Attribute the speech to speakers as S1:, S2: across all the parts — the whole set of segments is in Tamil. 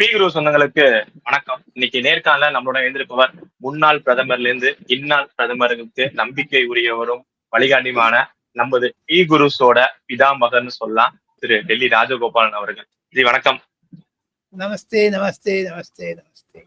S1: பி குரு சொந்தங்களுக்கு வணக்கம். இன்னைக்கு நேர்காணல நம்மளோட எழுந்திருப்பவர் முன்னாள் பிரதமர்ல இருந்து இந்நாள் பிரதமருக்கு நம்பிக்கை உரியவரும் வழிகாட்டியுமான நமது பி குருஸோட பிதாமகர்னு சொல்லலாம். திரு டெல்லி ராஜகோபாலன் அவர்கள். ஜி வணக்கம்.
S2: நமஸ்தே நமஸ்தே நமஸ்தே நமஸ்தே.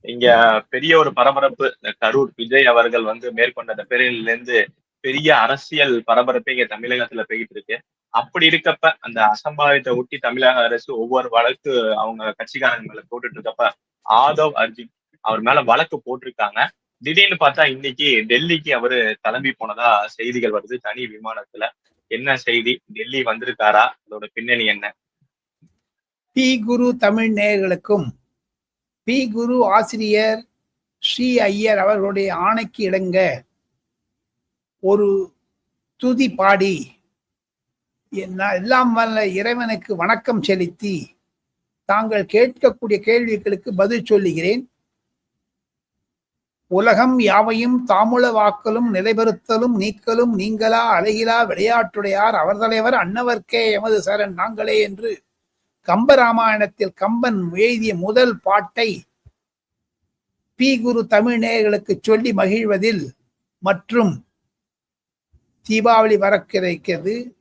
S1: இங்க பெரிய ஒரு பரபரப்பு. கரூர் விஜய் அவர்கள் வந்து மேற்கொண்ட அந்த பேரில இருந்து பெரிய அரசியல் பரபரப்பு இங்க தமிழகத்துல போயிட்டு இருக்கு. அப்படி இருக்கப்ப அந்த அசம்பாவித்தை ஒட்டி தமிழக அரசு ஒவ்வொரு வழக்கு அவங்க கட்சிக்காரங்க மேல போட்டுட்டு இருக்கப்ப ஆதவ் அர்ஜுன் அவர் மேல வழக்கு போட்டிருக்காங்க. திடீர்னு பார்த்தா இன்னைக்கு டெல்லிக்கு அவரு கிளம்பி போனதா செய்திகள் வருது. தனி விமானத்துல என்ன செய்தி? டெல்லி வந்திருக்காரா? அதோட பின்னணி என்ன?
S2: பி குரு தமிழ் நேயர்களுக்கும் பி குரு ஆசிரியர் ஸ்ரீ ஐயர் அவர்களுடைய ஆணைக்கு இடங்க ஒரு துதி பாடி என்ன- எல்லாம் வல்ல இறைவனுக்கு வணக்கம் செலுத்தி தாங்கள் கேட்கக்கூடிய கேள்விகளுக்கு பதில் சொல்லுகிறேன். உலகம் யாவையும் தாமுல வாக்கலும் நிலைபெறுத்தலும் நீக்கலும் நீங்களா அழகிலா விளையாட்டுடையார் அவர் தலைவர் அன்னவர்க்கே எமது சரண் நாங்களே என்று கம்பராமாயணத்தில் கம்பன் எழுதிய முதல் பாட்டை பி. குரு தமிழ் நேயர்களுக்கு சொல்லி மகிழ்வதில் மற்றும் தீபாவளி வரக்கிறைக்கிறது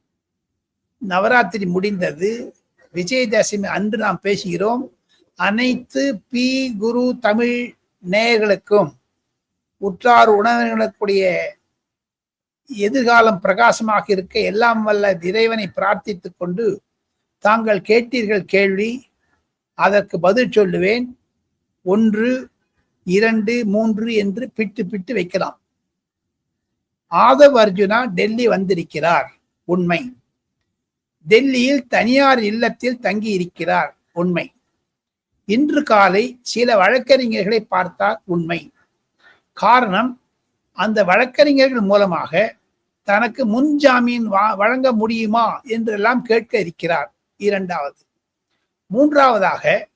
S2: நவராத்திரி முடிந்தது விஜயதசமி அன்று நாம் பேசுகிறோம். அனைத்து பி குரு தமிழ் நேயர்களுக்கும் உற்றார் உணவினர்களுடைய எதிர்காலம் பிரகாசமாக இருக்க எல்லாம் வல்ல இறைவனை பிரார்த்தித்துக் கொண்டு தாங்கள் கேட்டீர்கள் கேள்வி அதற்கு பதில் சொல்லுவேன். ஒன்று இரண்டு மூன்று என்று பிட்டு பிட்டு வைக்கலாம். ஆதவ் அர்ஜுனா டெல்லி வந்திருக்கிறார். உண்மை. டெல்லியில் தனியார் இல்லத்தில் தங்கி இருக்கிறார் உண்மை. இன்று காலை சில வழக்கறிஞர்களை பார்த்தார் உண்மை. காரணம் அந்த வழக்கறிஞர்கள் மூலமாக தனக்கு முன் ஜாமீன் வா- வழங்க முடியுமா என்றெல்லாம் கேட்க இருக்கிறார். இரண்டாவது. மூன்றாவதாக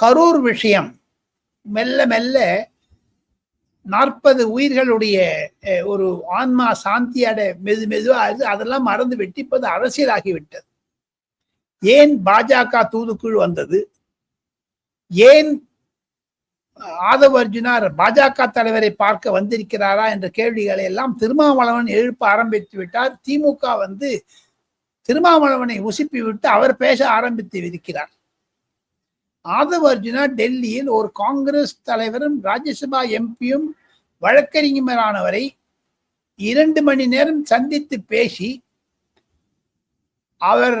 S2: கரூர் விஷயம் மெல்ல மெல்ல நாற்பது உயிர்களுடைய ஒரு ஆன்மா சாந்தியாட மெது மெதுவா அது அதெல்லாம் மறந்து விட்டு இப்போது அரசியலாகிவிட்டது. ஏன் பாஜக தூதுக்குழு வந்தது? ஏன் ஆதவ அர்ஜுனார் பாஜக தலைவரை பார்க்க வந்திருக்கிறாரா என்ற கேள்விகளை எல்லாம் திருமாவளவன் எழுப்ப ஆரம்பித்து விட்டார். திமுக வந்து திருமாவளவனை உசுப்பி விட்டு அவர் பேச ஆரம்பித்து இருக்கிறார். ஆதவ் அர்ஜுனா டெல்லியில் ஒரு காங்கிரஸ் தலைவரும் ராஜ்யசபா எம்பியும் வழக்கறிஞரானவரை இரண்டு மணி நேரம் சந்தித்து பேசி அவர்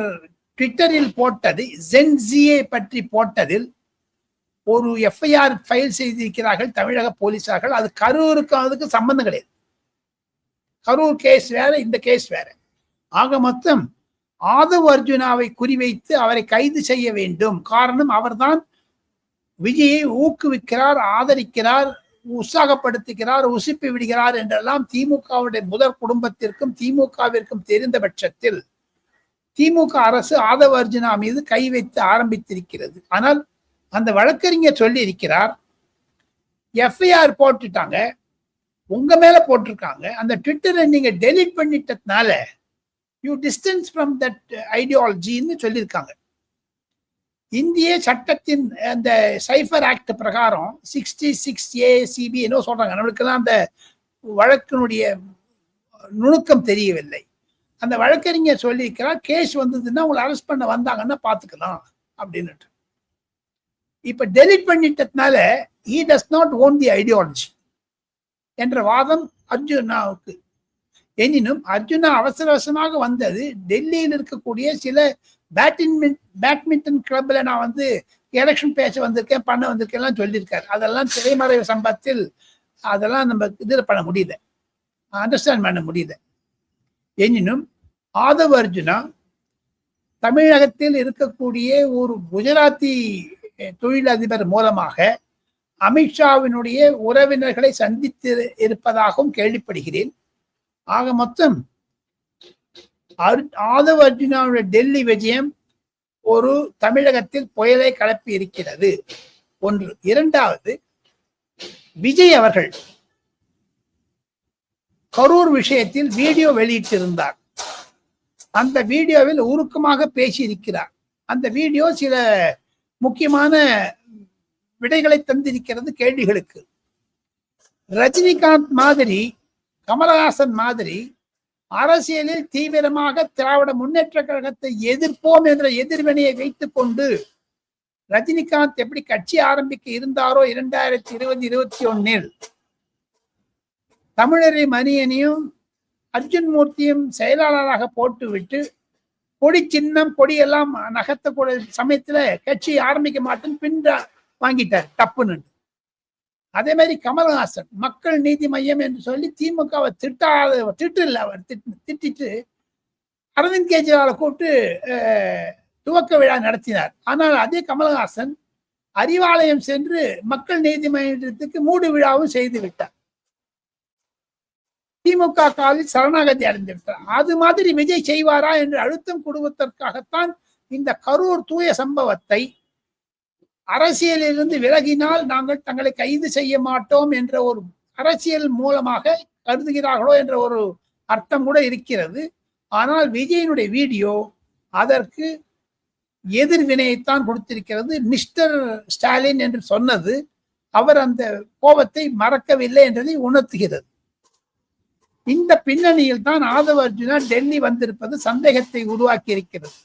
S2: ட்விட்டரில் போட்டது ஜென்சியை பற்றி போட்டதில் ஒரு எஃப்ஐஆர் ஃபைல் செய்திருக்கிறார்கள் தமிழக போலீசார்கள். அது கரூருக்கு அதுக்கு சம்பந்தம் கிடையாது. கரூர் கேஸ் வேற இந்த கேஸ் வேற. ஆக மொத்தம் ஆதவ் அர்ஜுனாவை குறிவைத்து அவரை கைது செய்ய வேண்டும். காரணம் அவர்தான் விஜயை ஊக்குவிக்கிறார் ஆதரிக்கிறார் உற்சாகப்படுத்துகிறார் உசுப்பி விடுகிறார் என்றெல்லாம் திமுகவுடைய முதற் குடும்பத்திற்கும் திமுகவிற்கும் தெரிந்த பட்சத்தில் திமுக அரசு ஆதவ அர்ஜுனா மீது கை வைத்து ஆரம்பித்திருக்கிறது. ஆனால் அந்த வழக்கறிஞர் சொல்லி இருக்கிறார் எஃப்ஐஆர் போட்டுட்டாங்க உங்க மேல போட்டிருக்காங்க அந்த ட்விட்டரை நீங்க டெலீட் பண்ணிட்டதுனால யூ டிஸ்டன்ஸ் ஃப்ரம் தட் ஐடியாலஜின்னு சொல்லியிருக்காங்க. இந்திய சட்டத்தின் அந்த சைஃபர் ஆக்ட் பிரகாரம் சிக்ஸ்டி சிக்ஸ் ஏ சிபி என்ன சொல்றாங்க. நம்மளுக்கெல்லாம் அந்த வழக்கினுடைய நுணுக்கம் தெரியவில்லை. அந்த வழக்கறிஞர் சொல்லியிருக்கிறார் கேஸ் வந்ததுன்னா உங்களை அரெஸ்ட் பண்ண வந்தாங்கன்னா பார்த்துக்கலாம் அப்படின்னுட்டு. இப்போ delete பண்ணிட்டதுனால he does not own the ideology என்ற வாதம் அர்ஜுனாவுக்கு எனினும் அர்ஜுனா அவசர அவசரமாக வந்தது. டெல்லியில் இருக்கக்கூடிய சில பேட்மின் பேட்மிண்டன் கிளப்ல நான் வந்து எலெக்ஷன் பேச வந்திருக்கேன் பண்ண வந்திருக்கேன் எல்லாம் சொல்லியிருக்காரு. அதெல்லாம் திரைமறைவு சம்பத்தில் அதெல்லாம் நம்ம இதில் பண்ண முடியல. அண்டர்ஸ்டாண்ட் பண்ண முடியல. எனினும் ஆதவ அர்ஜுனா தமிழகத்தில் இருக்கக்கூடிய ஒரு குஜராத்தி தொழிலதிபர் மூலமாக அமித்ஷாவினுடைய உறவினர்களை சந்தித்து இருப்பதாகவும் கேள்விப்படுகிறேன். ஆக மொத்தம் ஆதவ அர்ஜுனாவுடைய டெல்லி விஜயம் ஒரு தமிழகத்தில் புயலை கலப்பி இருக்கிறது. ஒன்று. இரண்டாவது விஜய் அவர்கள் கரூர் விஷயத்தில் வீடியோ வெளியிட்டிருந்தார். அந்த வீடியோவில் உருக்கமாக பேசியிருக்கிறார். அந்த வீடியோ சில முக்கியமான விடைகளை தந்திருக்கிறது கேள்விகளுக்கு. ரஜினிகாந்த் மாதிரி கமலஹாசன் மாதிரி அரசியலில் தீவிரமாக திராவிட முன்னேற்ற கழகத்தை எதிர்ப்போம் என்ற எதிர்வினையை வைத்துக் கொண்டு ரஜினிகாந்த் எப்படி கட்சி ஆரம்பிக்க இருந்தாரோ இரண்டாயிரத்தி இருபது இருபத்தி ஒன்னில் தமிழரை மணியனையும் அர்ஜுன் மூர்த்தியும் செயலாளராக போட்டுவிட்டு கொடி சின்னம் கொடி எல்லாம் நகர்த்தக்கூடிய சமயத்துல கட்சி ஆரம்பிக்க மாட்டேன்னு பின் வாங்கிட்டார் தப்புன்னு அதே மாதிரி கமல்ஹாசன் மக்கள் நீதி மையம் என்று சொல்லி திமுகவை திட்டாத திட்டு இல்லை அவர் திட்டு- திட்டிட்டு அரவிந்த் கெஜ்ரிவாலை கூப்பிட்டு துவக்க விழா நடத்தினார். ஆனால் அதே கமல்ஹாசன் அறிவாலயம் சென்று மக்கள் நீதி மையத்துக்கு மூடு விழாவும் செய்து விட்டார். திமுக காலில் சரணாகதி அடைந்து விட்டார் அது மாதிரி விஜய் செய்வாரா என்று அழுத்தம் கொடுப்பதற்காகத்தான் இந்த கரூர் தூய சம்பவத்தை அரசியலிலிருந்து விலகினால் நாங்கள் தங்களை கைது செய்ய மாட்டோம் என்ற ஒரு அரசியல் மூலமாக கருதுகிறார்களோ என்ற ஒரு அர்த்தம் கூட இருக்கிறது. ஆனால் விஜயனுடைய வீடியோ அதற்கு எதிர்வினையைத்தான் கொடுத்திருக்கிறது. மிஸ்டர் ஸ்டாலின் என்று சொன்னது அவர் அந்த கோபத்தை மறக்கவில்லை என்றதை உணர்த்துகிறது. இந்த பின்னணியில் தான் ஆதவ அர்ஜுனா டெல்லி வந்திருப்பது சந்தேகத்தை உருவாக்கி இருக்கிறது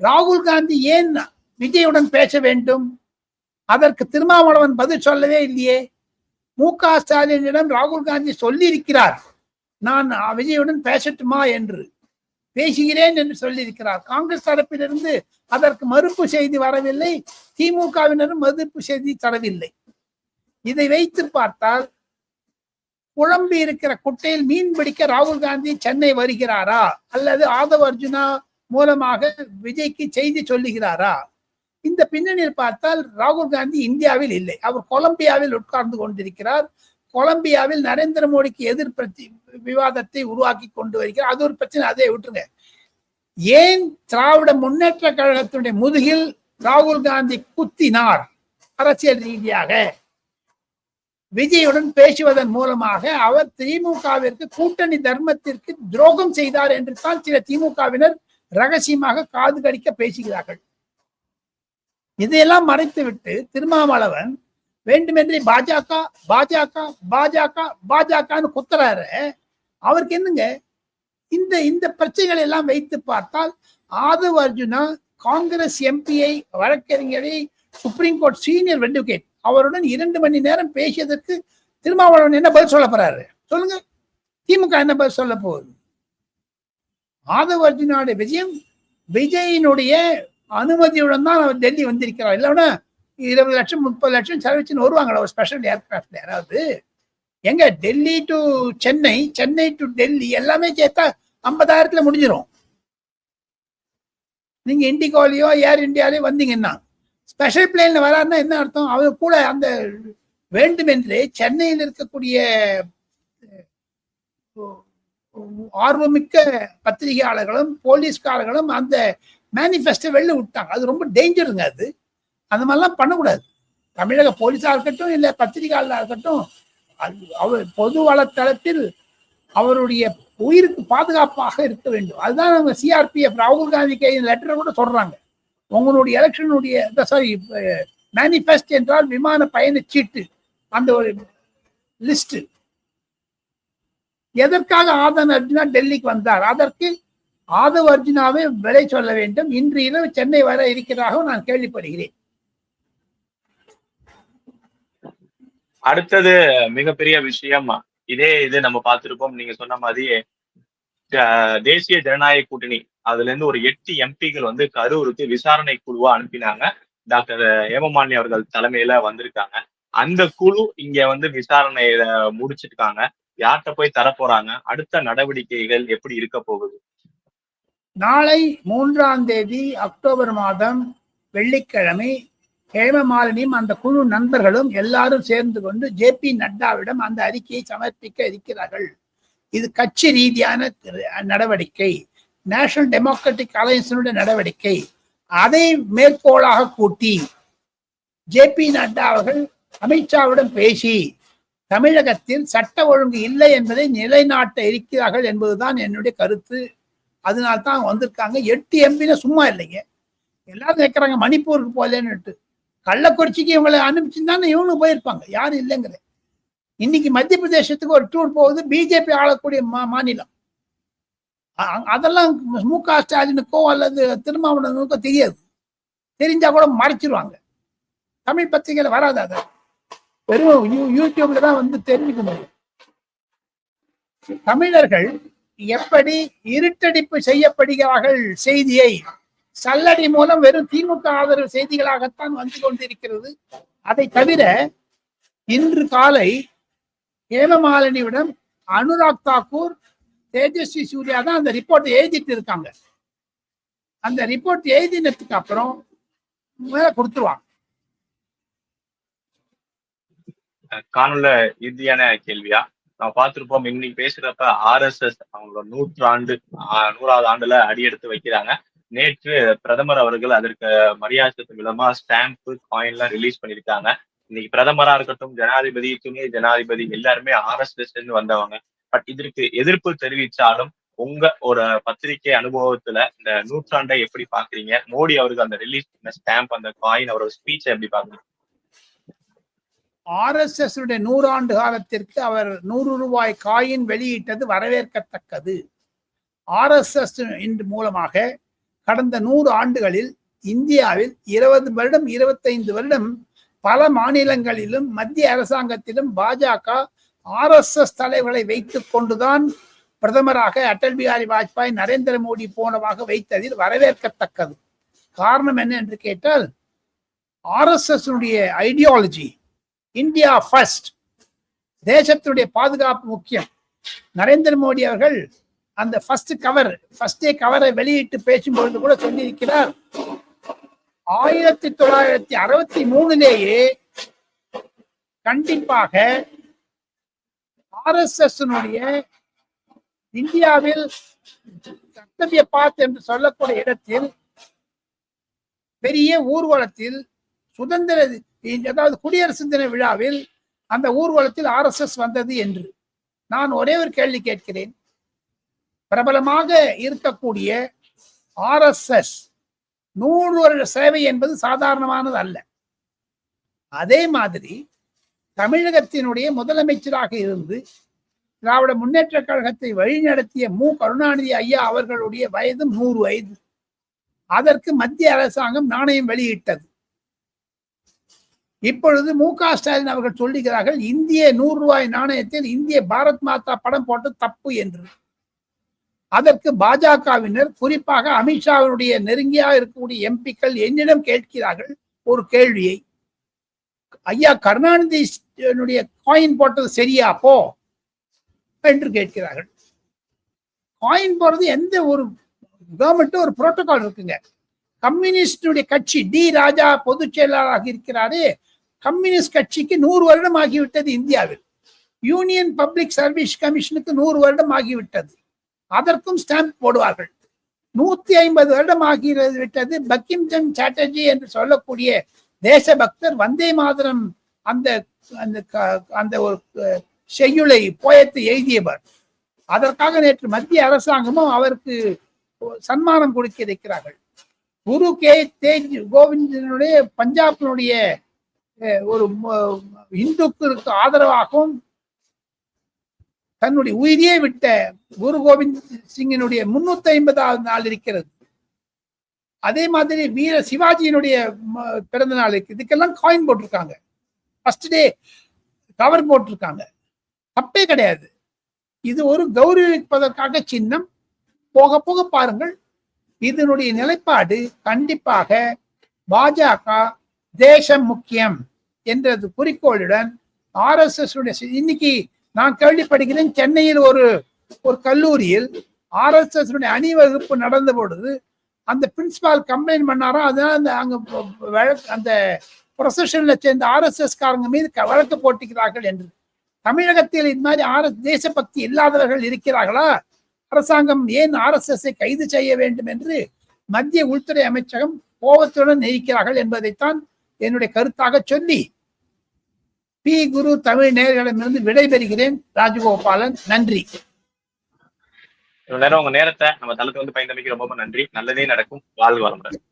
S2: ராகுல் காந்தி ஏன் விஜயுடன் பேச வேண்டும். அதற்கு திருமாவளவன் பதில் சொல்லவே இல்லையே. மு க ஸ்டாலினிடம் ராகுல் காந்தி சொல்லியிருக்கிறார். நான் விஜயுடன் பேசட்டுமா என்று. பேசுகிறேன் என்று சொல்லியிருக்கிறார். காங்கிரஸ் தரப்பிலிருந்து அதற்கு மறுப்பு செய்தி வரவில்லை. திமுகவினரும் மறுப்பு செய்தி தரவில்லை. இதை வைத்து பார்த்தால் குழம்பி இருக்கிற குட்டையில் மீன் பிடிக்க ராகுல் காந்தி சென்னை வருகிறாரா? அல்லது ஆதவ அர்ஜுனா மூலமாக விஜய்க்கு செய்தி சொல்லுகிறாரா? இந்த பின்னணியில் பார்த்தால் ராகுல் காந்தி இந்தியாவில் இல்லை. அவர் கொலம்பியாவில் உட்கார்ந்து கொண்டிருக்கிறார். கொலம்பியாவில் நரேந்திர மோடிக்கு எதிர் பிரச்சி விவாதத்தை உருவாக்கி கொண்டு வருகிறார். அது ஒரு பிரச்சனை அதை விட்டுருங்க. ஏன் திராவிட முன்னேற்ற கழகத்தினுடைய முதுகில் ராகுல் காந்தி குத்தினார்? அரசியல் ரீதியாக. விஜயுடன் பேசுவதன் மூலமாக அவர் திமுகவிற்கு கூட்டணி தர்மத்திற்கு துரோகம் செய்தார் என்று தான் சில திமுகவினர் ரகசியமாக காது கடிக்க பேசுகிறார்கள். இதையெல்லாம் மறைத்துவிட்டு திருமாவளவன் வேண்டுமென்றே பாஜக பாஜக பாஜக பாஜகன்னு குத்துறாரு. அவருக்கு என்னங்க? இந்த இந்த பிரச்சனைகளை எல்லாம் வைத்து பார்த்தால் ஆதவ் அர்ஜுனா காங்கிரஸ் எம்பியை வழக்கறிஞரை சுப்ரீம் கோர்ட் சீனியர் அட்வொகேட் அவருடன் இரண்டு மணி நேரம் பேசியதற்கு திருமாவளவன் என்ன பதில் சொல்ல போறாரு? சொல்லுங்க. திமுக என்ன பதில் சொல்ல போகுது? ஆதவ் அர்ஜுனாவுடைய விஜயம் விஜயினுடைய அனுமதியுடன் தான் அவர் டெல்லி வந்திருக்கிறார் இல்லைன்னா இருபது லட்சம் முப்பது லட்சம் செலவிச்சுன்னு வருவாங்களா ஒரு ஸ்பெஷல் ஏர்கிராஃப்ட் யாராவது. எங்க டெல்லி டு சென்னை சென்னை டு டெல்லி எல்லாமே சேர்த்தா ஐம்பதாயிரத்துல முடிஞ்சிடும் நீங்க இண்டிகோலையோ ஏர் இந்தியாலயோ வந்தீங்கன்னா ஸ்பெஷல் பிளேன்ல வராருன்னா என்ன அர்த்தம்? அவர் கூட அந்த வேண்டுமென்றே சென்னையில் இருக்கக்கூடிய ஆர்வமிக்க பத்திரிகையாளர்களும் போலீஸ்காரர்களும் அந்த மேனிஃபெஸ்டோ வெளில விட்டாங்க. அது ரொம்ப டேஞ்சருங்க அது. அந்த மாதிரிலாம் பண்ணக்கூடாது. தமிழக போலீஸா இருக்கட்டும் இல்லை பத்திரிகையாளராக இருக்கட்டும் அது அவர் பொது வளத்தளத்தில் அவருடைய உயிருக்கு பாதுகாப்பாக இருக்க வேண்டும். அதுதான் நம்ம சிஆர்பிஎஃப் ராகுல் காந்தி கை லெட்டரை கூட சொல்றாங்க. உங்களுடைய எலெக்ஷனுடைய சாரி மேனிஃபெஸ்ட் என்றால் விமான பயண சீட்டு. அந்த ஒரு லிஸ்ட் எதற்காக ஆதன் அர்ஜுனா டெல்லிக்கு வந்தார். அதற்கு ஆதவ் அர்ஜுனாவே விலை சொல்ல வேண்டும். இன்று இரவு சென்னை வர இருக்கிறதாக நான் கேள்விப்படுகிறேன்.
S1: அடுத்தது மிகப்பெரிய விஷயம். இதே இது நம்ம பார்த்திருப்போம். நீங்க சொன்ன மாதிரி தேசிய ஜனநாயக கூட்டணி. அதுல இருந்து ஒரு எட்டு எம்பிகள் வந்து கரூருக்கு விசாரணை குழுவா அனுப்பினாங்க. டாக்டர் ஹேமமாலினி அவர்கள் தலைமையில வந்திருக்காங்க. அந்த குழு இங்க வந்து விசாரணையில முடிச்சிருக்காங்க. யார்கிட்ட போய் தரப்போறாங்க? போறாங்க அடுத்த நடவடிக்கைகள் எப்படி இருக்க போகுது?
S2: நாளை மூன்றாம் தேதி அக்டோபர் மாதம் வெள்ளிக்கிழமை ஹேமமாலினியும் அந்த குழு நண்பர்களும் எல்லாரும் சேர்ந்து கொண்டு ஜே பி நட்டாவிடம் அந்த அறிக்கையை சமர்ப்பிக்க இருக்கிறார்கள். இது கட்சி ரீதியான நடவடிக்கை. நேஷனல் டெமோக்ராட்டிக் அலையன்ஸினுடைய நடவடிக்கை. அதை மேற்கோளாக கூட்டி ஜே பி நட்டா அவர்கள் அமித்ஷாவிடம் பேசி தமிழகத்தில் சட்ட ஒழுங்கு இல்லை என்பதை நிலைநாட்ட இருக்கிறார்கள் என்பதுதான் என்னுடைய கருத்து. அதனால தான் வந்திருக்காங்க. எட்டு எம்பின சும்மா இல்லைங்க. எல்லாரும் கேட்குறாங்க மணிப்பூருக்கு போகலன்னுட்டு கள்ளக்குறிச்சிக்கு இவங்களை அனுப்பிச்சிருந்தானே இவங்களும் போயிருப்பாங்க. யாரும் இல்லைங்கிற. இன்னைக்கு மத்திய பிரதேசத்துக்கு ஒரு டூர் போகுது. பிஜேபி ஆளக்கூடிய மா- மாநிலம். அ- அதெல்லாம் மு க ஸ்டாலினுக்கோ அல்லது திருமாவளவனுக்கோ தெரியாது. தெரிஞ்சா கூட மறைச்சிருவாங்க. தமிழ் பத்திரிகையில வராது அதை. வெறும் யூ- யூடியூப்ல தான் வந்து தெரிஞ்சுக்க முடியும். தமிழர்கள் எப்படி இருட்டடிப்பு செய்யப்படுகிறார்கள் செய்தியை? சல்லடி மூலம் வெறும் திமுக ஆதரவு செய்திகளாகத்தான் வந்து கொண்டிருக்கிறது. அதை தவிர இன்று காலை ஹேமமாலினியிடம் அனுராக் தாக்கூர் தேஜஸ்வி சூர்யா தான் அந்த ரிப்போர்ட் எழுதிட்டு இருக்காங்க. அந்த ரிப்போர்ட் எழுதினதுக்கு அப்புறம் மேல கொடுத்துருவாங்க.
S1: காணொல இறுதியான கேள்வியா? நான் பார்த்திருப்போம் இன்னைக்கு பேசுறப்ப ஆர்எஸ்எஸ் அவங்களோட நூற்றாண்டு நூறாவது ஆண்டுல அடியெடுத்து வைக்கிறாங்க. நேற்று பிரதமர் அவர்கள் அதற்கு மரியாதை செலுத்தும் விதமா ஸ்டாம்ப் காயின் எல்லாம் ரிலீஸ் பண்ணிருக்காங்க இன்னைக்கு பிரதமரா இருக்கட்டும் ஜனாதிபதி துணை ஜனாதிபதி எல்லாருமே ஆர்எஸ்எஸ் வந்தவங்க. பட் இதற்கு எதிர்ப்பு தெரிவித்தாலும் உங்க ஒரு பத்திரிகை அனுபவத்துல இந்த நூற்றாண்டை எப்படி பாக்குறீங்க மோடி அவருக்கு அந்த ரிலீஸ் பண்ண ஸ்டாம்ப் அந்த காயின் அவரோட ஸ்பீச் எப்படி பாக்குறீங்க
S2: ஆர்எஸ்எஸ் உடைய நூறாண்டு காலத்திற்கு அவர் நூறு ரூபாய் காயின் வெளியிட்டது வரவேற்கத்தக்கது. ஆர்எஸ்எஸ் இன்று மூலமாக கடந்த நூறு ஆண்டுகளில் இந்தியாவில் இருபது வருடம் இருபத்தைந்து வருடம் பல மாநிலங்களிலும் மத்திய அரசாங்கத்திலும் பாஜக ஆர்எஸ்எஸ் தலைவர்களை வைத்துக் கொண்டுதான் பிரதமராக அடல் பிகாரி வாஜ்பாய் நரேந்திர மோடி போனவாக வைத்ததில் வரவேற்கத்தக்கது. காரணம் என்ன என்று கேட்டால் ஆர்எஸ்எஸ் ஐடியாலஜி இந்தியா ஃபர்ஸ்ட் தேசத்துடைய பாதுகாப்பு முக்கியம். நரேந்திர மோடி அவர்கள் அந்த ஃபர்ஸ்ட் கவர் ஃபர்ஸ்டே கவரை வெளியிட்டு பேசும்பொழுது கூட சொல்லியிருக்கிறார். ஆயிரத்தி தொள்ளாயிரத்தி அறுபத்தி மூணுலேயே கண்டிப்பாக ஆர்எஸ்எஸ்னுடைய இந்தியாவில் கர்த்தவிய பாத் என்று சொல்லக்கூடிய இடத்தில் பெரிய ஊர்வலத்தில் சுதந்திர அதாவது குடியரசு தின விழாவில் அந்த ஊர்வலத்தில் ஆர்எஸ்எஸ் வந்தது என்று நான் ஒரே ஒரு கேள்வி கேட்கிறேன். பிரபலமாக இருக்கக்கூடிய ஆர்எஸ்எஸ் நூறு வருட சேவை என்பது சாதாரணமானது அல்ல. அதே மாதிரி தமிழகத்தினுடைய முதலமைச்சராக இருந்து திராவிட முன்னேற்ற கழகத்தை வழிநடத்திய மு. கருணாநிதி ஐயா அவர்களுடைய வயது நூறு வயது. அதற்கு மத்திய அரசாங்கம் நாணயம் வெளியிட்டது. இப்பொழுது மு க. ஸ்டாலின் அவர்கள் சொல்லுகிறார்கள் இந்திய நூறு ரூபாய் நாணயத்தில் இந்திய பாரத் மாதா படம் போட்டு தப்பு என்று. அதற்கு பாஜகவினர் குறிப்பாக அமித்ஷாவினுடைய நெருங்கியாக இருக்கக்கூடிய எம்பிக்கள் என்னிடம் கேட்கிறார்கள் ஒரு கேள்வியை. ஐயா கருணாநிதி காயின் போட்டது சரியா? போ என்று கேட்கிறார்கள். காயின் போறது எந்த ஒரு கவர்மெண்ட் ஒரு புரோட்டோகால் இருக்குங்க. கம்யூனிஸ்டுடைய கட்சி டி. ராஜா பொதுச் செயலாளராக இருக்கிறாரே கம்யூனிஸ்ட் கட்சிக்கு நூறு வருடம் ஆகிவிட்டது இந்தியாவில். யூனியன் பப்ளிக் சர்வீஸ் கமிஷனுக்கு நூறு வருடம் ஆகிவிட்டது. அதற்கும் ஸ்டாம்ப் போடுவார்கள். நூத்தி ஐம்பது வருடம் ஆகி விட்டது. பக்கிம் சந்த் சாட்டர்ஜி என்று சொல்லக்கூடிய தேசபக்தர் வந்தே மாதரம் அந்த அந்த க- அந்த ஒரு செய்யுளை போயத்தை எழுதியவர். அதற்காக நேற்று மத்திய அரசாங்கமும் அவருக்கு சன்மானம் கொடுக்க இருக்கிறார்கள். குரு கே தேஜ் கோவிந்தனுடைய பஞ்சாபினுடைய ஒரு இந்துக்கு ஆதரவாகவும் தன்னுடைய உயிரியே விட்ட குரு கோவிந்த் சிங்கினுடைய முன்னூத்தி ஐம்பதாவது நாள் இருக்கிறது. அதே மாதிரி வீர சிவாஜியினுடைய பிறந்த நாள் இருக்கு. இதுக்கெல்லாம் காயின் போட்டிருக்காங்க. ஃபர்ஸ்ட் டே கவர் போட்டிருக்காங்க. தப்பே கிடையாது. இது ஒரு கௌரவிப்பதற்காக சின்னம். போக போக பாருங்கள். இதனுடைய நிலைப்பாடு கண்டிப்பாக பாஜக தேசம் முக்கியம். என்றது குறிக்கோளுடன் ஆர்எஸ்எஸ் இன்னைக்கு நான் கேள்விப்படுகிறேன் சென்னையில் ஒரு ஒரு கல்லூரியில் ஆர்எஸ்எஸ் அணிவகுப்பு நடந்த பொழுது அந்த பிரின்சிபால் கம்ப்ளைண்ட் பண்ணாரோ? அதனால அந்த அங்க அந்த ப்ரொசஷன்ல சேர்ந்த ஆர்எஸ்எஸ் காரங்க மீது க- வழக்கு போட்டுக்கிறார்கள் என்று. தமிழகத்தில் இது மாதிரி ஆர்எஸ் தேசபக்தி இல்லாதவர்கள் இருக்கிறார்களா? அரசாங்கம் ஏன் ஆர்எஸ்எஸ் கைது செய்ய வேண்டும் என்று மத்திய உள்துறை அமைச்சகம் கோபத்துடன் இருக்கிறார்கள் என்பதைத்தான் என்னுடைய கருத்தாக சொல்லி பி. குரு தமிழ் நேர்களிடமிருந்து விடைபெறுகிறேன். ராஜகோபாலன் நன்றி.
S1: நேரம் உங்க நேரத்தை நம்ம தளத்துக்கு வந்து பயந்தமைக்கு ரொம்ப ரொம்ப நன்றி. நல்லதே நடக்கும். வாழ்க வளமுடன்.